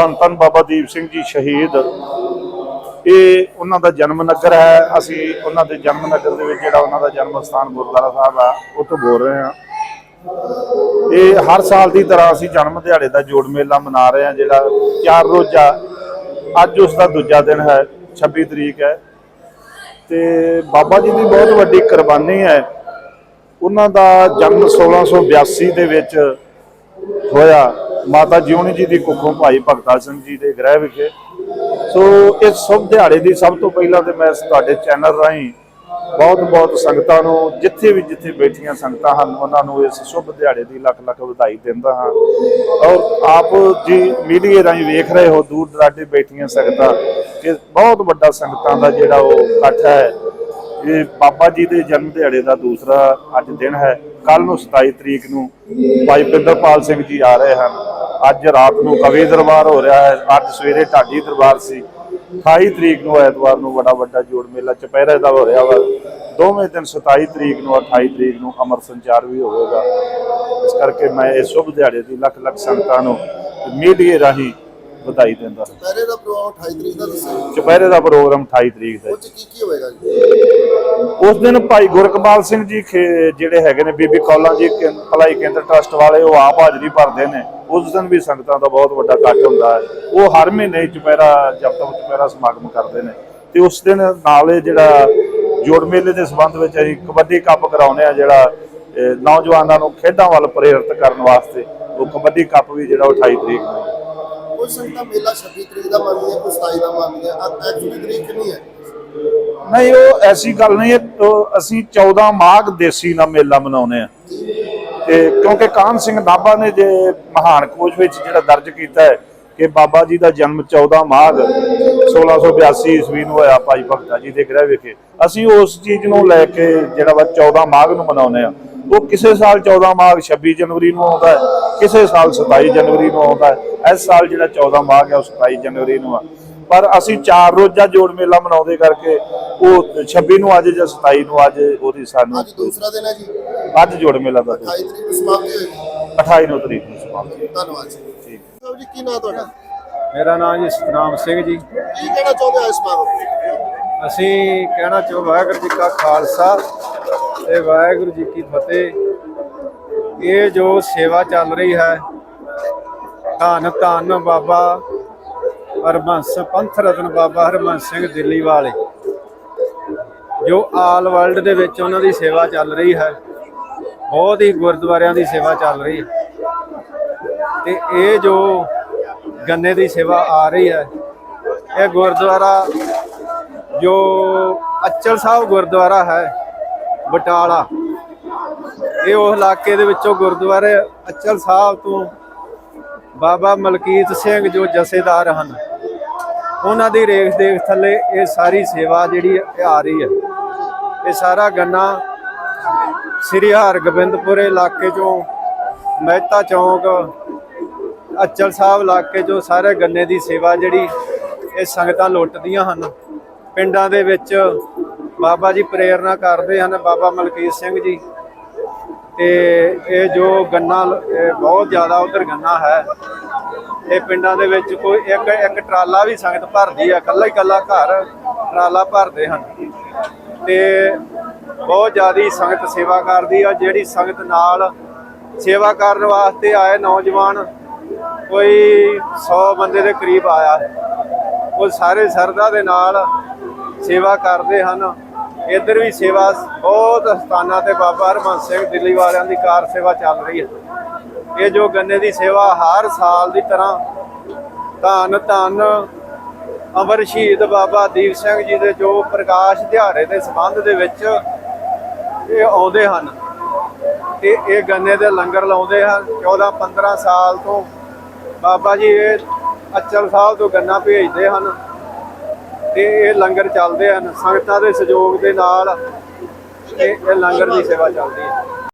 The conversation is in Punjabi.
ਧੰਨ ਧੰਨ ਬਾਬਾ ਦੀਪ ਸਿੰਘ ਜੀ ਸ਼ਹੀਦ। ਇਹ ਉਹਨਾਂ ਦਾ ਜਨਮ ਨਗਰ ਹੈ। ਅਸੀਂ ਉਹਨਾਂ ਦੇ ਜਨਮ ਨਗਰ ਦੇ ਵਿੱਚ ਜਿਹੜਾ ਉਹਨਾਂ ਦਾ ਜਨਮ ਸਥਾਨ ਗੁਰਦੁਆਰਾ ਸਾਹਿਬ ਆ ਉੱਥੋਂ ਬੋਲ ਰਹੇ ਹਾਂ। ਇਹ ਹਰ ਸਾਲ ਦੀ ਤਰ੍ਹਾਂ ਅਸੀਂ ਜਨਮ ਦਿਹਾੜੇ ਦਾ ਜੋੜ ਮੇਲਾ ਮਨਾ ਰਹੇ ਹਾਂ, ਜਿਹੜਾ ਚਾਰ ਰੋਜ਼ਾ, ਅੱਜ ਉਸ ਦਾ ਦੂਜਾ ਦਿਨ ਹੈ 26 ਤਰੀਕ ਹੈ। ਤੇ ਬਾਬਾ ਜੀ ਦੀ ਬਹੁਤ ਵੱਡੀ ਕੁਰਬਾਨੀ ਹੈ। ਉਹਨਾਂ ਦਾ ਜਨਮ 1682 ਦੇ ਵਿੱਚ ਹੋਇਆ। ਮਾਤਾ ਜਿਉਣੀ ਜੀ ਦੀ ਕੁੱਖੋਂ ਭਾਈ ਭਗਤਾ ਸਿੰਘ ਜੀ ਦੇ ਗ੍ਰਹਿ ਵਿਖੇ। ਸੋ ਇਸ ਸ਼ੁਭ ਦਿਹਾੜੇ ਦੀ ਸਭ ਤੋਂ ਪਹਿਲਾਂ ਤੇ ਮੈਂ ਤੁਹਾਡੇ ਚੈਨਲ ਰਾਹੀਂ ਬਹੁਤ ਬਹੁਤ ਸੰਗਤਾਂ ਨੂੰ, ਜਿੱਥੇ ਵੀ ਜਿੱਥੇ ਬੈਠੀਆਂ ਸੰਗਤਾਂ ਹਨ, ਉਹਨਾਂ ਨੂੰ ਇਸ ਸ਼ੁਭ ਦਿਹਾੜੇ ਦੀ ਲੱਖ ਲੱਖ ਵਧਾਈ ਦਿੰਦਾ ਹਾਂ। ਔਰ ਆਪ ਜੀ ਮੀਡੀਆ ਰਾਹੀਂ ਵੇਖ ਰਹੇ ਹੋ, ਦੂਰ ਦਰਾਡੇ ਬੈਠੀਆਂ ਸੰਗਤਾਂ, ਕਿ ਬਹੁਤ ਵੱਡਾ ਸੰਗਤਾਂ ਦਾ ਜਿਹੜਾ ਉਹ ਇਕੱਠ ਹੈ। ਇਹ ਬਾਬਾ ਜੀ ਦੇ ਜਨਮ ਦਿਹਾੜੇ ਦਾ ਦੂਸਰਾ ਅੱਜ ਦਿਨ ਹੈ। ਕੱਲ ਨੂੰ 27 ਤਰੀਕ ਨੂੰ ਭਾਈ ਪਿੰਦਰਪਾਲ ਸਿੰਘ ਜੀ ਆ ਰਹੇ ਹਨ। ਅੱਜ ਰਾਤ ਨੂੰ ਕਵੀ ਦਰਬਾਰ ਹੋ ਰਿਹਾ ਹੈ। ਅੱਜ ਸਵੇਰੇ ਢਾਡੀ ਦਰਬਾਰ ਸੀ। 28 ਤਰੀਕ ਨੂੰ ਐਤਵਾਰ ਨੂੰ ਬੜਾ ਵੱਡਾ ਜੋੜ ਮੇਲਾ ਚਪਹਿਰੇ ਦਾ ਹੋ ਰਿਹਾ ਵਾ। ਦੋਵੇਂ ਦਿਨ 27 ਤਰੀਕ ਨੂੰ 28 ਤਰੀਕ ਨੂੰ ਅਮਰ ਸੰਚਾਰ ਵੀ ਹੋਵੇਗਾ। ਇਸ ਕਰਕੇ ਮੈਂ ਇਸ ਸ਼ੁਭ ਦਿਹਾੜੇ ਦੀ ਲੱਖ ਲੱਖ ਸੰਗਤਾਂ ਨੂੰ ਮੀਡੀਆ ਰਾਹੀਂ ਵਧਾਈ ਦਿੰਦਾ ਹਾਂ ਪਹਿਰੇ ਦਾ ਪ੍ਰੋਗਰਾਮ 28 ਤਰੀਕ ਦਾ ਦੱਸਿਆ। ਚੁਪਹਿਰੇ ਦਾ ਪ੍ਰੋਗਰਾਮ 28 ਤਰੀਕ ਦਾ। ਉਹ ਚ ਕੀ ਕੀ ਹੋਏਗਾ ਜੀ? ਉਸ ਦਿਨ ਭਾਈ ਗੁਰਕਮਾਲ ਸਿੰਘ ਜੀ ਖੇ- ਜਿਹੜੇ ਹੈਗੇ ਨੇ ਬੀਬੀ ਕੌਲਾਂ ਜੀ ਕੇਂ- ਭਲਾਈ ਕੇਂਦਰ ਟਰਸਟ ਵਾਲੇ ਉਹ ਆਪ ਹਾਜ਼ਰੀ ਭਰਦੇ ਨੇ। ਉਸ ਦਿਨ ਵੀ ਸੰਗਤਾਂ ਦਾ ਬਹੁਤ ਵੱਡਾ ਇਕੱਠ ਹੁੰਦਾ ਹੈ। ਉਹ ਹਰ ਮਹੀਨੇ ਚੁਪਹਿਰਾ ਜਪਤਪ ਚੁਪਹਿਰਾ ਸਮਾਗਮ ਕਰਦੇ ਨੇ। ਤੇ ਉਸ ਦਿਨ ਨਾਲ ਇਹ ਜਿਹੜਾ ਜੋੜ ਮੇਲੇ ਦੇ ਸੰਬੰਧ ਵਿੱਚ ਅਸੀਂ ਕਬੱਡੀ ਕੱਪ ਕਰਾਉਨੇ ਆ ਜਿਹੜਾ ਅਹ, ਨੌਜਵਾਨਾਂ ਨੂੰ ਖੇਡਾਂ ਵੱਲ ਪ੍ਰੇਰਿਤ ਕਰਨ ਵਾਸਤੇ। ਉਹ ਕਬੱਡੀ ਕੱਪ ਵੀ ਜਿਹੜਾ ਉਹ 28 ਤਰੀਕ ਨੂੰ। ਕੋਈ ਸੰਗਤਾਂ ਮੇਲਾ 26 ਤਰੀਕ ਦਾ ਮੰਨਦੀ ਕੋਈ 27 ਦਾ ਮੰਨਦੀ ਹੈ ਐਕਚੁਅਲੀ ਤਰੀਕ ਕਿੰਨੀ ਹੈ। ਨਹੀਂ, ਉਹ ਐਸੀ ਗੱਲ ਨਹੀਂ ਹੈ, ਉਹ ਅਸੀਂ 14 ਮਾਘ ਦੇਸੀ ਦਾ ਮੇਲਾ ਮਨਾਉਨੇ ਆ ਤੇ ਕਿਉਂਕਿ ਕਾਹਨ ਸਿੰਘ ਨਾਭਾ ਨੇ ਜੇ ਮਹਾਨ ਕੋਸ਼ ਵਿੱਚ ਜਿਹੜਾ ਦਰਜ ਕੀਤਾ ਹੈ ਕਿ ਬਾਬਾ ਜੀ ਦਾ ਜਨਮ 14 ਮਾਘ 1682 ਈਸਵੀ ਨੂੰ ਹੋਇਆ, ਭਾਈ ਭਗਤਾ ਜੀ ਦੇ ਗ੍ਰਹਿ ਵਿਖੇ। ਅਸੀਂ ਉਸ ਚੀਜ਼ ਨੂੰ ਲੈ ਕੇ ਜਿਹੜਾ ਵਾ 14 ਮਾਘ ਨੂੰ ਮਨਾਉਨੇ ਆ ਉਹ ਕਿਸੇ ਸਾਲ 14 ਮਾਘ 26 ਜਨਵਰੀ ਨੂੰ ਆਉਂਦਾ ਹੈ। ਕਿਸੇ ਸਾਲ 27 ਜਨਵਰੀ ਨੂੰ ਆਉਂਦਾ ਹੈ ਇਸ ਸਾਲ ਜਿਹੜਾ 14 ਮਾਘ ਹੈ ਉਹ 27 ਜਨਵਰੀ ਨੂੰ ਆ। ਪਰ ਅਸੀਂ ਚਾਰ ਰੋਜ਼ਾ ਜੋੜ ਮੇਲਾ ਮਨਾਉਂਦੇ ਕਰਕੇ ਉਹ 26 ਨੂੰ ਅੱਜ ਜਾਂ 27 ਨੂੰ ਅੱਜ ਉਹਦੀ ਸਾਨੂੰ ਅੱਜ ਦੂਸਰਾ ਦਿਨ ਹੈ ਜੀ। ਅੱਜ ਜੋੜ ਮੇਲਾ ਦਾ 28 ਤਰੀਕ ਨੂੰ ਸਮਾਪਤੀ ਹੋਏਗੀ। 28 ਨੂੰ ਤਰੀਕ ਨੂੰ ਸਮਾਪਤੀ ਧੰਨਵਾਦ ਜੀ। ਠੀਕ ਸਾਹਿਬ ਜੀ ਕੀ ਨਾਮ ਤੁਹਾਡਾ? ਮੇਰਾ ਨਾਮ ਜੀ ਸਤਨਾਮ ਸਿੰਘ ਜੀ। ਕੀ ਕਹਿਣਾ ਚਾਹੁੰਦੇ ਹੋ ਇਸ ਬਾਰੇ ਅਸੀਂ ਕਹਿਣਾ ਚਾਹੁੰ ਵਾਹਿਗੁਰੂ ਜੀ ਕਾ ਖਾਲਸਾ ਤੇ ਵਾਹਿਗੁਰੂ ਜੀ ਕੀ ਫਤਿਹ। ਇਹ ਜੋ ਸੇਵਾ ਚੱਲ ਰਹੀ ਹੈ, ਧੰਨ ਧੰਨ ਬਾਬਾ ਹਰਬੰਸ ਪੰਥ ਰਤਨ ਬਾਬਾ ਹਰਬੰਸ ਸਿੰਘ ਦਿੱਲੀ ਵਾਲੇ ਜੋ ਆਲ ਵਰਲਡ ਦੇ ਵਿੱਚ ਉਹਨਾਂ ਦੀ ਸੇਵਾ ਚੱਲ ਰਹੀ ਹੈ, ਬਹੁਤ ਹੀ ਗੁਰਦੁਆਰਿਆਂ ਦੀ ਸੇਵਾ ਚੱਲ ਰਹੀ ਹੈ। ਤੇ ਇਹ ਜੋ ਗੰਨੇ ਦੀ ਸੇਵਾ ਆ ਰਹੀ ਹੈ, ਇਹ ਗੁਰਦੁਆਰਾ ਜੋ ਅਚਲ ਸਾਹਿਬ ਗੁਰਦੁਆਰਾ ਹੈ ਬਟਾਲਾ। ਇਹ ਉਹ ਇਲਾਕੇ ਦੇ ਵਿੱਚੋਂ ਗੁਰਦੁਆਰੇ ਅਚਲ ਸਾਹਿਬ ਤੋਂ ਬਾਬਾ ਮਲਕੀਤ ਸਿੰਘ ਜੋ ਜਥੇਦਾਰ ਹਨ। ਉਹਨਾਂ ਦੀ ਰੇਖ ਦੇਖ ਥੱਲੇ ਇਹ ਸਾਰੀ ਸੇਵਾ ਜਿਹੜੀ ਹੈ ਆ ਰਹੀ ਹੈ। ਇਹ ਸਾਰਾ ਗੰਨਾ ਸ੍ਰੀ ਹਰਗੋਬਿੰਦਪੁਰ ਇਲਾਕੇ ਚੋਂ, ਮਹਿਤਾ ਚੌਂਕ, ਅਚਲ ਸਾਹਿਬ ਇਲਾਕੇ ਚੋਂ ਸਾਰੇ ਗੰਨੇ ਦੀ ਸੇਵਾ ਜਿਹੜੀ ਇਹ ਸੰਗਤਾਂ ਲੁੱਟਦੀਆਂ ਹਨ। ਪਿੰਡਾਂ ਦੇ ਵਿੱਚ ਬਾਬਾ ਜੀ ਪ੍ਰੇਰਣਾ ਕਰਦੇ ਹਨ, ਬਾਬਾ ਮਲਕੀਤ ਸਿੰਘ ਜੀ। ਤੇ ਇਹ ਜੋ ਗੰਨਾ ਬਹੁਤ ਜ਼ਿਆਦਾ ਉਧਰ ਗੰਨਾ ਹੈ। ਇਹ ਪਿੰਡਾਂ ਦੇ ਵਿੱਚ ਕੋਈ ਇੱਕ ਇੱਕ ਟਰਾਲਾ ਵੀ ਸੰਗਤ ਭਰਦੀ ਹੈ ਕੱਲਾ ਹੀ ਕੱਲਾ ਘਰ ਟਰਾਲਾ ਭਰਦੇ ਹਨ। ਤੇ ਬਹੁਤ ਜ਼ਿਆਦੀ ਸੰਗਤ ਸੇਵਾ ਕਰਦੀ ਆ, ਜਿਹੜੀ ਸੰਗਤ ਨਾਲ ਸੇਵਾ ਕਰਨ ਵਾਸਤੇ ਆਏ ਨੌਜਵਾਨ, ਕੋਈ 100 ਬੰਦੇ ਦੇ ਕਰੀਬ ਆਇਆ। ਉਹ ਸਾਰੇ ਸਰਦਾ ਦੇ ਨਾਲ ਸੇਵਾ ਕਰਦੇ ਹਨ। ਇੱਧਰ ਵੀ ਸੇਵਾ ਬਹੁਤ ਸਥਾਨਾਂ ਤੇ ਬਾਬਾ ਹਰਮਨ ਸਿੰਘ ਦਿੱਲੀ ਵਾਲਿਆਂ ਦੀ ਕਾਰ ਸੇਵਾ ਚੱਲ ਰਹੀ ਹੈ। ਇਹ ਜੋ ਗੰਨੇ ਦੀ ਸੇਵਾ ਹਰ ਸਾਲ ਦੀ ਤਰ੍ਹਾਂ ਧੰਨ ਧੰਨ ਅਮਰ ਸ਼ਹੀਦ ਬਾਬਾ ਦੀਪ ਸਿੰਘ ਜੀ ਦੇ ਜੋ ਪ੍ਰਕਾਸ਼ ਦਿਹਾੜੇ ਦੇ ਸੰਬੰਧ ਦੇ ਵਿੱਚ ਇਹ ਆਉਂਦੇ ਹਨ ਤੇ ਇਹ ਗੰਨੇ ਦੇ ਲੰਗਰ ਲਾਉਂਦੇ ਹਨ। 14 15 ਸਾਲ ਤੋਂ ਬਾਬਾ ਜੀ ਇਹ ਅਚਲ ਸਾਹਿਬ ਤੋਂ ਗੰਨਾ ਭੇਜਦੇ ਹਨ। ਤੇ ਇਹ ਲੰਗਰ ਚੱਲਦੇ ਹਨ, ਸੰਗਤਾਂ ਦੇ ਸਹਿਯੋਗ ਦੇ ਨਾਲ ਇਹ ਇਹ ਲੰਗਰ ਦੀ ਸੇਵਾ ਚੱਲਦੀ ਹੈ।